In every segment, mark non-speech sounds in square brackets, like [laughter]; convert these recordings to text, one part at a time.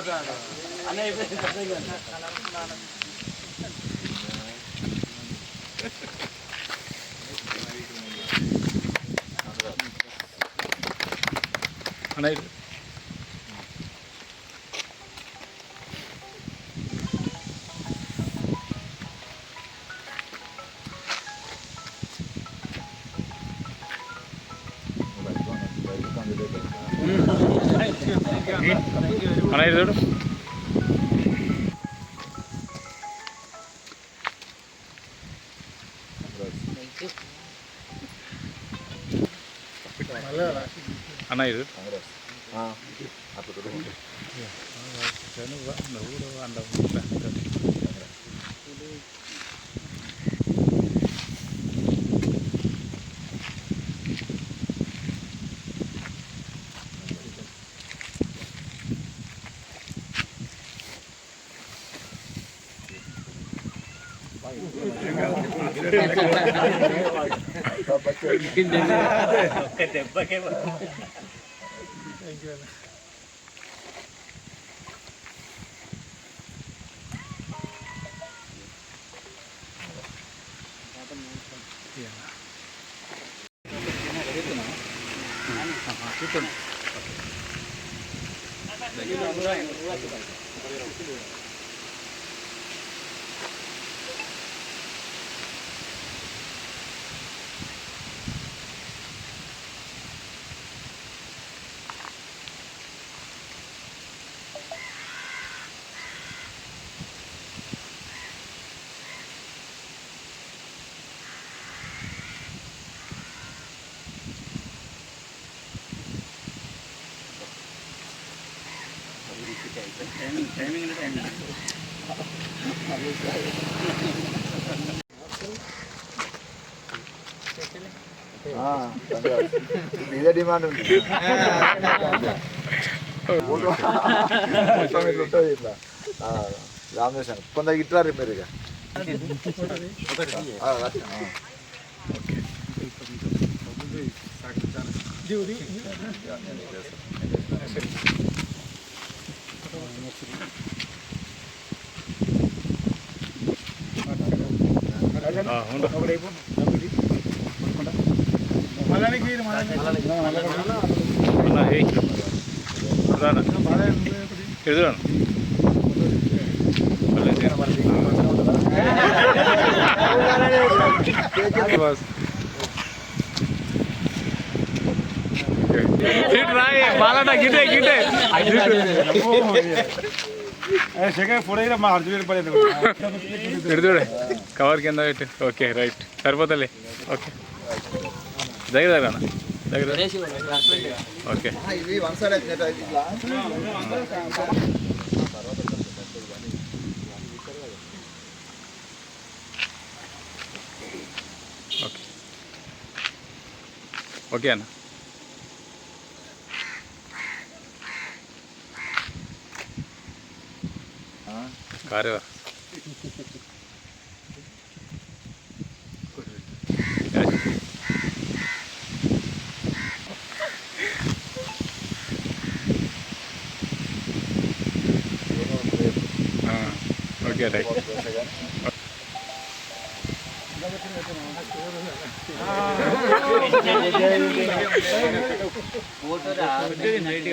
తెల్ల ఉంటే ఎర్ర కట్టు మంచిగా అవుతుంది అన్న అయిపోయింది అన్న అన్న ఇది చూడు అన్న ఇది mungkin jadi [laughs] ketebak ya Thank you. ఇదే డిమాండ్ ఉంది మొత్తం ఇట్లా ఉంటుంది ఇట్లా రామేశ్వరం కొందరు ఇట్లా మీరు ఇక ఆ, అట్లా, ఆ. ఉండు అన్న ఏ కవర్ కింద పెట్టు. Okay right. సరిపోతలే. ఓకే. దగ్గర దగ్గర దగ్గర. ఓకే. ఓకే. ఓకే అన్న. కారు ఓకే రైట్ తింటే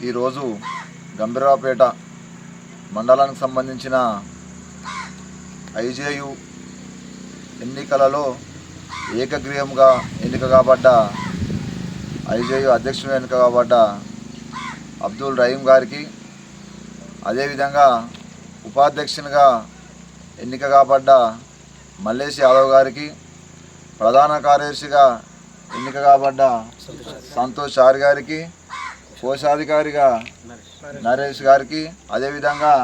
ఈరోజు గంభీరావుపేట మండలానికి సంబంధించిన ఐజేయు ఎన్నికలలో ఏకగ్రీవంగా ఎన్నిక కాబడ్డ ఐజేయు అధ్యక్షుడు ఎన్నిక కాబడ్డ అబ్దుల్ రహీం గారికి అదేవిధంగా ఉపాధ్యక్షునిగా ఎన్నిక కాబడ్డ మల్లేష్ యాదవ్ గారికి ప్రధాన కార్యదర్శిగా ఎన్నిక కాబడ్డ సంతోష్ చారి గారికి కోశాధికారిగా నరేష్ గారికి అదేవిధంగా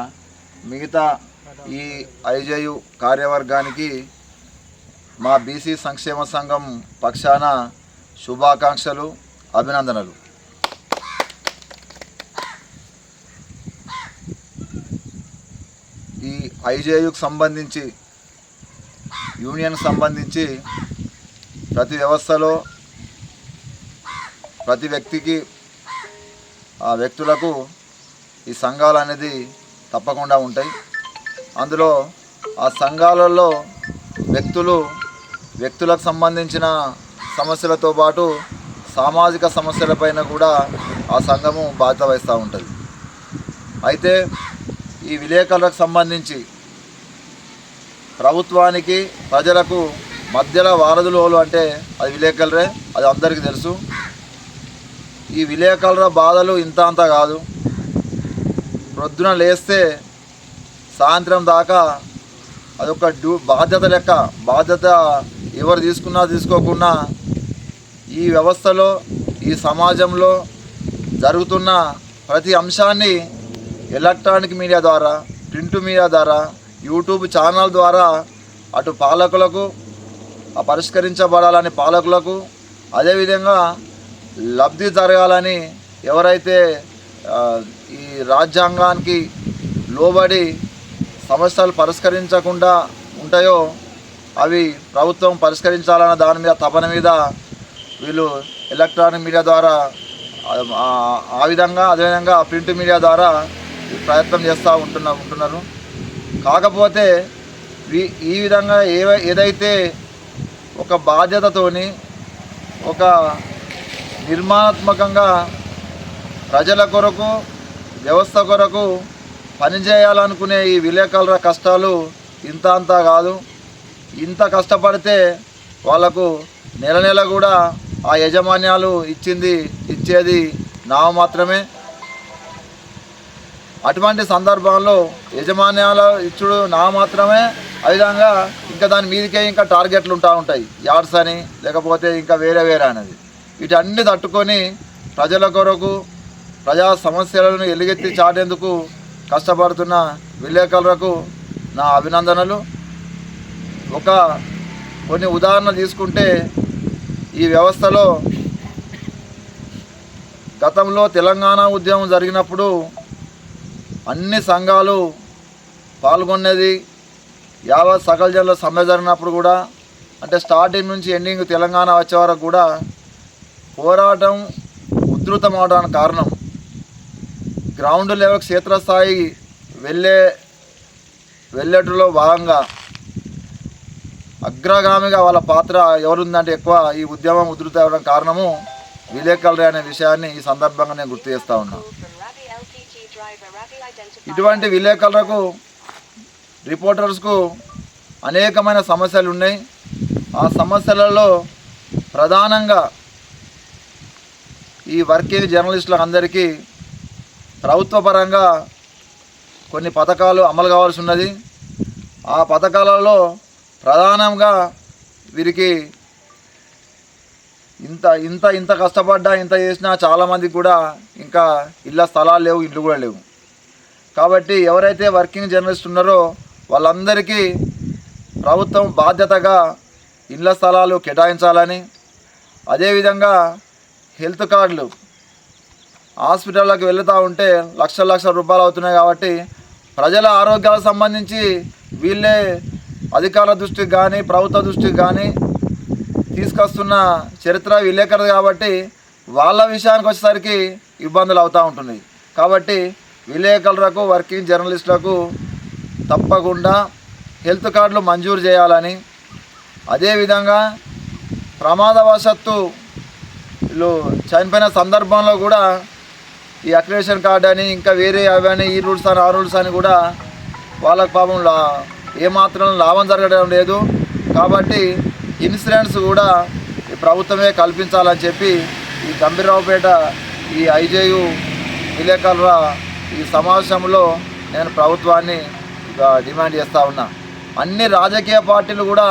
మిగతా ఈ ఐజయు కార్యవర్గానికి మా బీసీ సంక్షేమ సంఘం పక్షాన శుభాకాంక్షలు అభినందనలు ఈ ఐజేయుకు సంబంధించి యూనియన్కి సంబంధించి ప్రతి వ్యవస్థలో ప్రతి వ్యక్తికి ఆ వ్యక్తులకు ఈ సంఘాలు అనేది తప్పకుండా ఉంటాయి. అందులో ఆ సంఘాలలో వ్యక్తులు వ్యక్తులకు సంబంధించిన సమస్యలతో పాటు సామాజిక సమస్యలపైన కూడా ఆ సంఘము బాధ్యత వహిస్తూ ఉంటుంది. అయితే ఈ విలేకరులకు సంబంధించి ప్రభుత్వానికి ప్రజలకు మధ్యలో వారధులు అంటే అది విలేకరులే అది అందరికీ తెలుసు. ఈ విలేకరుల బాధలు ఇంత అంత కాదు. ప్రొద్దున లేస్తే సాయంత్రం దాకా అదొక డ్యూ బాధ్యత లెక్క బాధ్యత ఎవరు తీసుకున్నా తీసుకోకున్నా ఈ వ్యవస్థలో ఈ సమాజంలో జరుగుతున్న ప్రతి అంశాన్ని ఎలక్ట్రానిక్ మీడియా ద్వారా ప్రింట్ మీడియా ద్వారా యూట్యూబ్ ఛానల్ ద్వారా అటు పాలకులకు పరిష్కరించబడాలని పాలకులకు అదేవిధంగా లబ్ధి జరగాలని ఎవరైతే ఈ రాజ్యాంగానికి లోబడి సమస్యలు పరిష్కరించకుండా ఉంటాయో అవి ప్రభుత్వం పరిష్కరించాలన్న దాని మీద తపన మీద వీళ్ళు ఎలక్ట్రానిక్ మీడియా ద్వారా ఆ- విధంగా అదేవిధంగా ప్రింట్ మీడియా ద్వారా ప్రయత్నం చేస్తూ ఉంటున్న ఉంటున్నారు. కాకపోతే ఈ విధంగా ఏ ఏదైతే ఒక బాధ్యతతోని ఒక నిర్మాణాత్మకంగా ప్రజల కొరకు వ్యవస్థ కొరకు పనిచేయాలనుకునే ఈ విలేకరుల కష్టాలు ఇంత అంతా కాదు. ఇంత కష్టపడితే వాళ్ళకు నెల నెల కూడా ఆ యజమాన్యాలు ఇచ్చింది ఇచ్చేది నా మాత్రమే. అటువంటి సందర్భంలో యజమాన్యాల ఇచ్చుడు నా మాత్రమే. అవిధంగా విధంగా ఇంకా దాని మీదకే ఇంకా టార్గెట్లు ఉంటా ఉంటాయి. యార్డ్స్ అని లేకపోతే ఇంకా వేరే వేరే అనేది. వీటన్ని తట్టుకొని ప్రజల కొరకు ప్రజా సమస్యలను ఎలుగెత్తి చాటేందుకు కష్టపడుతున్న విలేకరులకు నా అభినందనలు. ఒక కొన్ని ఉదాహరణ తీసుకుంటే ఈ వ్యవస్థలో గతంలో తెలంగాణ ఉద్యమం జరిగినప్పుడు అన్ని సంఘాలు పాల్గొనేది యావత్ సకల జనుల సమ్మె జరిగినప్పుడు కూడా అంటే స్టార్టింగ్ నుంచి ఎండింగ్ తెలంగాణ వచ్చే వరకు కూడా పోరాటం ఉధృతం అవడానికి కారణం. గ్రౌండ్ లెవెల్ క్షేత్రస్థాయి వెళ్ళే వెళ్ళేటలో భాగంగా అగ్రగామిగా వాళ్ళ పాత్ర ఎవరుందంటే ఎక్కువ ఈ ఉద్యమం ఉధృత అవ్వడం కారణము విలేకరులే అనే విషయాన్ని ఈ సందర్భంగా నేను గుర్తు చేస్తా ఉన్నాను ఇటువంటి విలేకరులకు రిపోర్టర్స్కు అనేకమైన సమస్యలు ఉన్నాయి. ఆ సమస్యలలో ప్రధానంగా ఈ వర్కింగ్ జర్నలిస్టులకు అందరికీ ప్రభుత్వ పరంగా కొన్ని పథకాలు అమలు కావాల్సి ఉన్నది ఆ పథకాలలో ప్రధానంగా వీరికి ఇంత ఇంత ఇంత కష్టపడ్డా ఇంత చేసినా చాలామందికి కూడా ఇంకా ఇళ్ళ స్థలాలు లేవు ఇల్లు కూడా లేవు. కాబట్టి ఎవరైతే వర్కింగ్ జర్నలిస్ట్ ఉన్నారో వాళ్ళందరికీ ప్రభుత్వం బాధ్యతగా ఇళ్ళ స్థలాలు కేటాయించాలని అదేవిధంగా హెల్త్ కార్డులు హాస్పిటల్లోకి వెళుతూ ఉంటే లక్షల లక్షల రూపాయలు అవుతున్నాయి కాబట్టి ప్రజల ఆరోగ్యాలకు సంబంధించి వీళ్ళే అధికారుల దృష్టికి కానీ ప్రభుత్వ దృష్టికి కానీ తీసుకొస్తున్న చరిత్ర విలేకరు కాబట్టి వాళ్ళ విషయానికి వచ్చేసరికి ఇబ్బందులు అవుతూ ఉంటుంది కాబట్టి విలేకరులకు వర్కింగ్ జర్నలిస్టులకు తప్పకుండా హెల్త్ కార్డులు మంజూరు చేయాలని. అదేవిధంగా ప్రమాదవశత్తు వీళ్ళు చనిపోయిన సందర్భంలో కూడా ఈ అక్రిడేషన్ కార్డు అని ఇంకా వేరే అవని ఈ రూల్స్ అని ఆ రూల్స్ అని కూడా వాళ్ళకు పాపం లా ఏమాత్రం లాభం జరగడం లేదు. కాబట్టి ఇన్సూరెన్స్ కూడా ఈ ప్రభుత్వమే కల్పించాలని చెప్పి ఈ గంభీరావుపేట ఈ ఐజేయు విలేకరుల ఈ సమావేశంలో నేను ప్రభుత్వాన్ని డిమాండ్ చేస్తూ ఉన్నా. అన్ని రాజకీయ పార్టీలు కూడా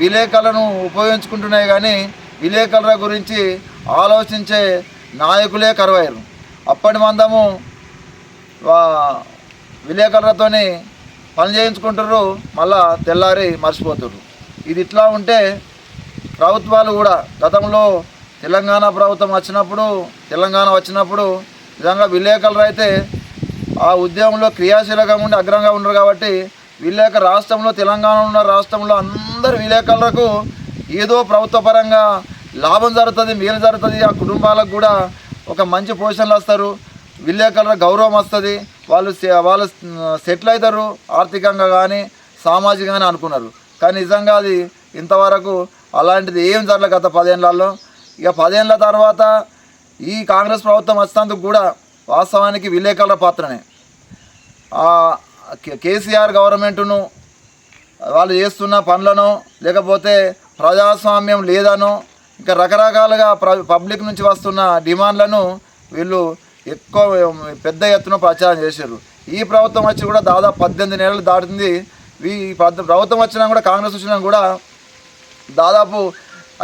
విలేకరులను ఉపయోగించుకుంటున్నాయి కానీ విలేకరుల గురించి ఆలోచించే నాయకులే కరువయ్యారు. అప్పటి మందము విలేకరులతో విలేకరులతోని పని చేయించుకుంటారు మళ్ళా తెల్లారి మర్చిపోతారు ఇది ఇట్లా ఉంటే ప్రభుత్వాలు కూడా గతంలో తెలంగాణ ప్రభుత్వం వచ్చినప్పుడు తెలంగాణ వచ్చినప్పుడు నిజంగా విలేకరులు అయితే ఆ ఉద్యమంలో క్రియాశీలకంగా ఉండి అగ్రంగా ఉన్నారు కాబట్టి విలేక రాష్ట్రంలో తెలంగాణ ఉన్న రాష్ట్రంలో అందరు విలేకరులకు ఏదో ప్రభుత్వపరంగా లాభం జరుగుతుంది మేలు జరుగుతుంది. ఆ కుటుంబాలకు కూడా ఒక మంచి పొజిషన్లు వస్తారు. విలేకరుల గౌరవం వస్తుంది. వాళ్ళు వాళ్ళు సెటిల్ అవుతారు ఆర్థికంగా కానీ సామాజికంగానే అనుకున్నారు. కానీ నిజంగా అది ఇంతవరకు అలాంటిది ఏం జరగలేదు గత పదేళ్ళల్లో ఇక పదేళ్ళ తర్వాత ఈ కాంగ్రెస్ ప్రభుత్వం వచ్చినందుకు కూడా వాస్తవానికి విలేకరుల పాత్రనే. కేసీఆర్ గవర్నమెంటును వాళ్ళు చేస్తున్న పనులను లేకపోతే ప్రజాస్వామ్యం లేదనో ఇంకా రకరకాలుగా పబ్లిక్ నుంచి వస్తున్న డిమాండ్లను వీళ్ళు ఎక్కువ పెద్ద ఎత్తున ప్రచారం చేశారు. ఈ ప్రభుత్వం వచ్చి కూడా దాదాపు పద్దెనిమిది నెలలు దాటింది ఈ ప్రభుత్వం వచ్చినా కూడా కాంగ్రెస్ వచ్చినా కూడా దాదాపు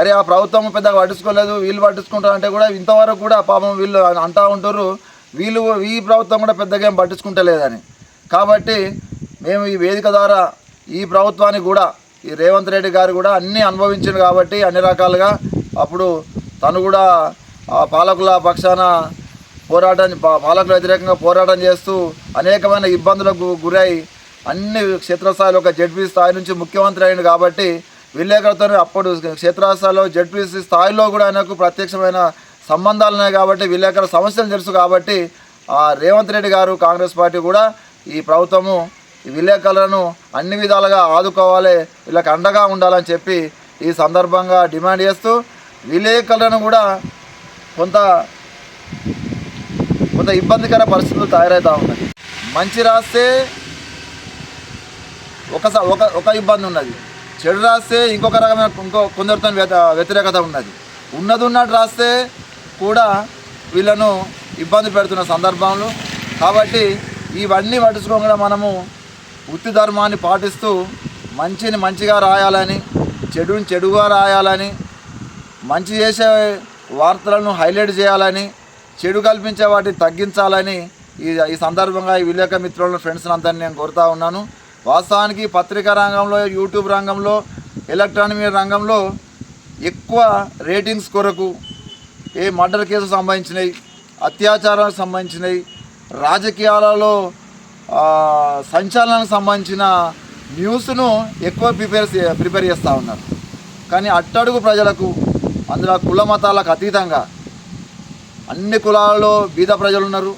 అరే ఆ ప్రభుత్వం పెద్దగా పట్టించుకోలేదు వీళ్ళు పట్టించుకుంటారు అంటే కూడా ఇంతవరకు కూడా పాపం వీళ్ళు అంటా ఉంటారు. వీళ్ళు ఈ ప్రభుత్వం కూడా పెద్దగా ఏం పట్టించుకుంటలేదని. కాబట్టి మేము ఈ వేదిక ద్వారా ఈ ప్రభుత్వానికి కూడా ఈ రేవంత్ రెడ్డి గారు కూడా అన్నీ అనుభవించారు కాబట్టి అన్ని రకాలుగా అప్పుడు తను కూడా ఆ పాలకుల పక్షాన పోరాటం పాలకుల వ్యతిరేకంగా పోరాటం చేస్తూ అనేకమైన ఇబ్బందులకు గురై అన్ని క్షేత్రస్థాయిలో ఒక జడ్పీ స్థాయి నుంచి ముఖ్యమంత్రి అయింది కాబట్టి విలేకరులతో అప్పుడు క్షేత్రస్థాయిలో జడ్పీసీ స్థాయిలో కూడా ఆయనకు ప్రత్యక్షమైన సంబంధాలు ఉన్నాయి కాబట్టి విలేకరుల సమస్యలు తెలుసు కాబట్టి ఆ రేవంత్ రెడ్డి గారు కాంగ్రెస్ పార్టీ కూడా ఈ ప్రభుత్వము విలేకరులను అన్ని విధాలుగా ఆదుకోవాలి వీళ్ళకి అండగా ఉండాలని చెప్పి ఈ సందర్భంగా డిమాండ్ చేస్తూ విలేకరులను కూడా కొంత కొంత ఇబ్బందికర పరిస్థితులు తయారవుతూ ఉన్నాయి. మంచి రాస్తే ఒక స- ఒక ఒక ఇబ్బంది ఉన్నది. చెడు రాస్తే ఇంకొక రకమైన ఇంకో కొందరితో వ్యత- వ్యతిరేకత ఉన్నది. ఉన్నది ఉన్నట్టు రాస్తే కూడా వీళ్ళను ఇబ్బంది పెడుతున్న సందర్భంలో. కాబట్టి ఇవన్నీ పట్టించుకోకుండా మనము వృత్తి ధర్మాన్ని పాటిస్తూ మంచిని మంచిగా రాయాలని చెడుని చెడుగా రాయాలని మంచి చేసే వార్తలను హైలైట్ చేయాలని చెడు కల్పించే వాటిని తగ్గించాలని ఈ ఈ సందర్భంగా ఈ విలేక మిత్రులను ఫ్రెండ్స్ అందరినీ నేను కోరుతా ఉన్నాను. వాస్తవానికి పత్రికా రంగంలో యూట్యూబ్ రంగంలో ఎలక్ట్రానిక్ రంగంలో ఎక్కువ రేటింగ్స్ కొరకు ఏ మర్డర్ కేసు సంబంధించినవి అత్యాచారాలకు సంబంధించినవి రాజకీయాలలో సంచలనకు సంచలనానికి సంబంధించిన న్యూస్ను ఎక్కువ ప్రిపేర్ చే- ప్రిపేర్ చేస్తూ ఉన్నారు. కానీ అట్టడుగు ప్రజలకు అందులో కుల మతాలకు అతీతంగా అన్ని కులాలలో బీద ప్రజలు ఉన్నారు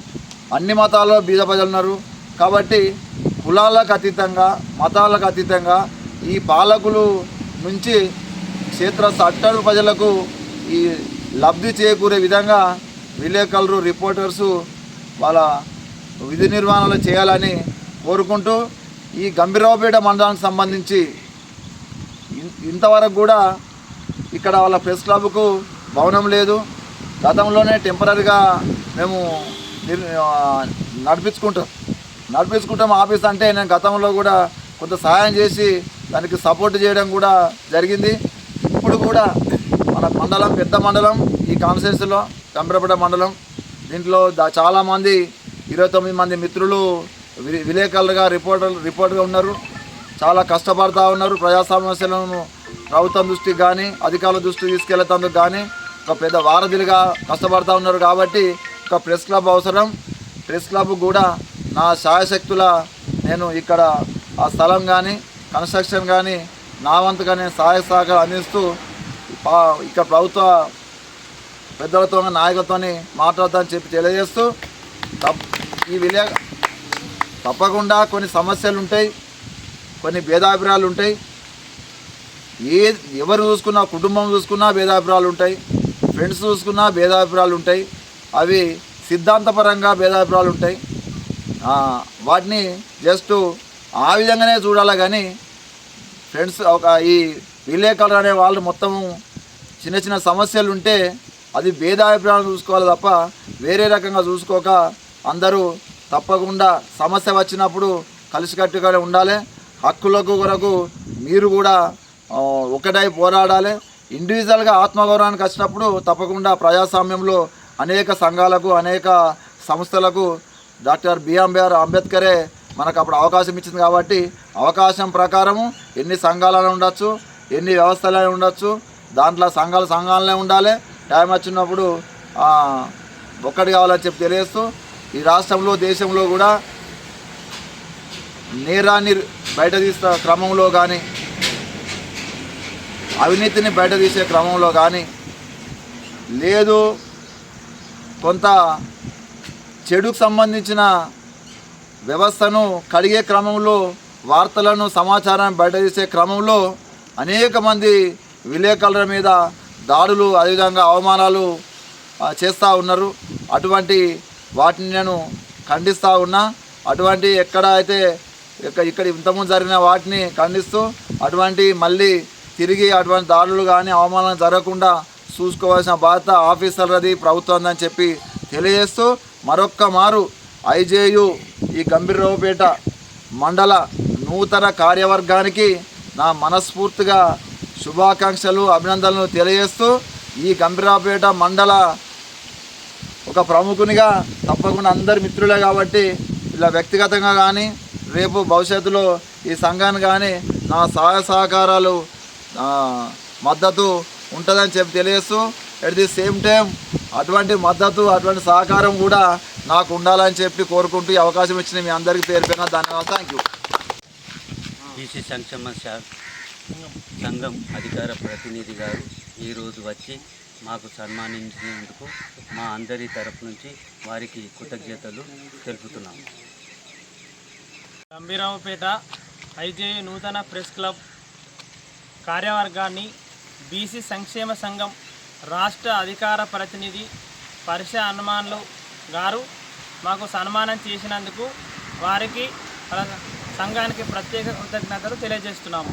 అన్ని మతాలలో బీద ప్రజలు ఉన్నారు. కాబట్టి కులాలకు అతీతంగా మతాలకు అతీతంగా ఈ పాలకులు నుంచి క్షేత్ర అట్టడుగు ప్రజలకు ఈ లబ్ధి చేకూరే విధంగా విలేకరులు రిపోర్టర్సు వాళ్ళ విధి నిర్వహణలు చేయాలని కోరుకుంటూ ఈ గంభీరావుపేట మండలానికి సంబంధించి ఇంతవరకు కూడా ఇక్కడ వాళ్ళ ప్రెస్ క్లబ్కు భవనం లేదు. గతంలోనే టెంపరీగా మేము నడిపించుకుంటాం. నడిపించుకుంటాం ఆఫీస్ అంటే నేను గతంలో కూడా కొంత సహాయం చేసి దానికి సపోర్ట్ చేయడం కూడా జరిగింది. ఇప్పుడు కూడా మన మండలం పెద్ద మండలం ఈ కాన్ఫరెన్స్లో గంభీరపేట మండలం. దీంట్లో దా చాలామంది ఇరవై తొమ్మిది మంది మిత్రులు విలేకరులుగా రిపోర్టర్ రిపోర్ట్గా ఉన్నారు. చాలా కష్టపడతా ఉన్నారు. ప్రజా సమస్యలను ప్రభుత్వం దృష్టికి కానీ అధికారుల దృష్టికి తీసుకెళ్ళేందుకు కానీ ఒక పెద్ద వారధిలుగా కష్టపడతా ఉన్నారు కాబట్టి ఒక ప్రెస్ క్లబ్ అవసరం. ప్రెస్ క్లబ్ కూడా నా సాయశక్తుల నేను ఇక్కడ ఆ స్థలం కానీ కన్స్ట్రక్షన్ కానీ నా వంతుగా నేను సహాయ సహకారం అందిస్తూ ఇక్కడ ప్రభుత్వ పెద్దలతో నాయకులతోని మాట్లాడతానని చెప్పి తెలియజేస్తూ ఈ విలే తప్పకుండా కొన్ని సమస్యలు ఉంటాయి కొన్ని భేదాభిప్రాయాలు ఉంటాయి ఏ ఎవరు చూసుకున్నా కుటుంబం చూసుకున్నా భేదాభిప్రాయాలు ఉంటాయి ఫ్రెండ్స్ చూసుకున్నా భేదాభిప్రాయాలు ఉంటాయి అవి సిద్ధాంతపరంగా భేదాభిప్రాయాలు ఉంటాయి వాటిని జస్ట్ ఆ విధంగానే చూడాలి కానీ ఫ్రెండ్స్ ఒక ఈ విలేకరులు అనే వాళ్ళు మొత్తము చిన్న చిన్న సమస్యలు ఉంటే అది భేదాభిప్రాయం చూసుకోవాలి తప్ప వేరే రకంగా చూసుకోక అందరూ తప్పకుండా సమస్య వచ్చినప్పుడు కలిసికట్టుగా ఉండాలి. హక్కులకు కొరకు మీరు కూడా ఒకటై పోరాడాలి. ఇండివిజువల్గా ఆత్మగౌరవానికి వచ్చినప్పుడు తప్పకుండా ప్రజాస్వామ్యంలో అనేక సంఘాలకు అనేక సంస్థలకు డాక్టర్ బిఆర్ అంబేద్కరే మనకు అప్పుడు అవకాశం ఇచ్చింది కాబట్టి అవకాశం ప్రకారము ఎన్ని సంఘాలైనా ఉండొచ్చు ఎన్ని వ్యవస్థలైనా ఉండొచ్చు దాంట్లో సంఘాలు సంఘాలనే ఉండాలి. టైం వచ్చినప్పుడు ఒక్కటి కావాలని చెప్పి తెలియస్తూ ఈ రాష్ట్రంలో దేశంలో కూడా నేరాన్ని బయట తీసే క్రమంలో కానీ అవినీతిని బయట తీసే క్రమంలో కానీ లేదు కొంత చెడుకు సంబంధించిన వ్యవస్థను కడిగే క్రమంలో వార్తలను సమాచారాన్ని బయట తీసే క్రమంలో అనేక మంది విలేకరుల మీద దాడులు అదేవిధంగా అవమానాలు చేస్తూ ఉన్నారు. అటువంటి వాటిని నేను ఖండిస్తూ ఉన్నా. అటువంటి ఎక్కడ అయితే ఇక్కడ ఇంతకుముందు జరిగిన వాటిని ఖండిస్తూ అటువంటి మళ్ళీ తిరిగి అటువంటి దాడులు కానీ అవమానాలు జరగకుండా చూసుకోవాల్సిన బాధ్యత ఆఫీసర్లది ప్రభుత్వం అని చెప్పి తెలియజేస్తూ మరొక్క మారు ఐజేయు ఈ గంభీరరావుపేట మండల నూతన కార్యవర్గానికి నా మనస్ఫూర్తిగా శుభాకాంక్షలు అభినందనలు తెలియజేస్తూ ఈ గంభీరాపేట మండల ఒక ప్రముఖునిగా తప్పకుండా అందరి మిత్రులే కాబట్టి ఇలా వ్యక్తిగతంగా కానీ రేపు భవిష్యత్తులో ఈ సంఘాన్ని కానీ నా సహాయ సహకారాలు మద్దతు ఉంటుందని చెప్పి తెలియస్తూ ఎట్ ది సేమ్ టైం అటువంటి మద్దతు అటువంటి సహకారం కూడా నాకు ఉండాలని చెప్పి కోరుకుంటూ ఈ అవకాశం ఇచ్చిన మీ అందరికీ పేరు పైన ధన్యవాదాలు. థ్యాంక్ యూ బీసీ సంక్షేమ శా- సంఘం అధికార ప్రతినిధి గారు ఈరోజు వచ్చి మాకు సన్మానించినందుకు మా అందరి తరపు నుంచి వారికి కృతజ్ఞతలు తెలుపుతున్నాము గంభీరావుపేట ఐజేయు నూతన ప్రెస్ క్లబ్ కార్యవర్గాన్ని బీసీ సంక్షేమ సంఘం రాష్ట్ర అధికార ప్రతినిధి పరిష హనుమాన్లు గారు మాకు సన్మానం చేసినందుకు వారికి సంఘానికి ప్రత్యేక కృతజ్ఞతలు తెలియజేస్తున్నాము.